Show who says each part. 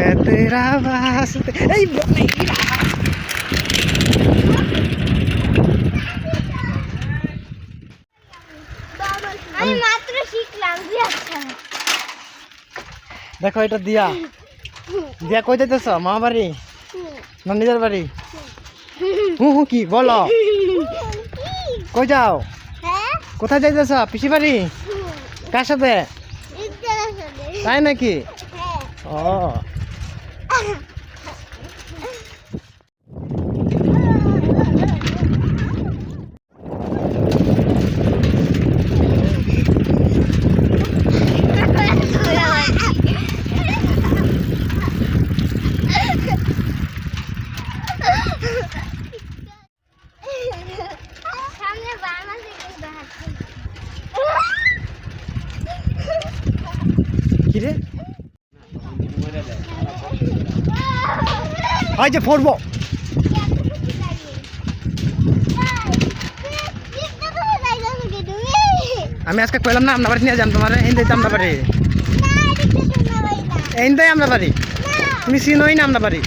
Speaker 1: मैं तेरा वास्ते এই ব-
Speaker 2: আমি মাত্র শিখলাম জি আচ্ছা
Speaker 1: দেখো এটা দিয়া দিয়া কই যাইতেছ মা বাড়ি না নিজের বাড়ি হু হু কি বলো কই যাও
Speaker 2: হ্যাঁ
Speaker 1: কোথায় যাইতেছ পিসি বাড়ি কার সাথে তাই নাকি ও Kiri? ওই যে আমি আজকে কইলাম না আমরা বাড়ি নিয়ে যাম তোমার। হিন্দি আমরা বাড়ি হিন্দি আমরা বাড়ি তুমি চিনোই না আমরা বাড়ি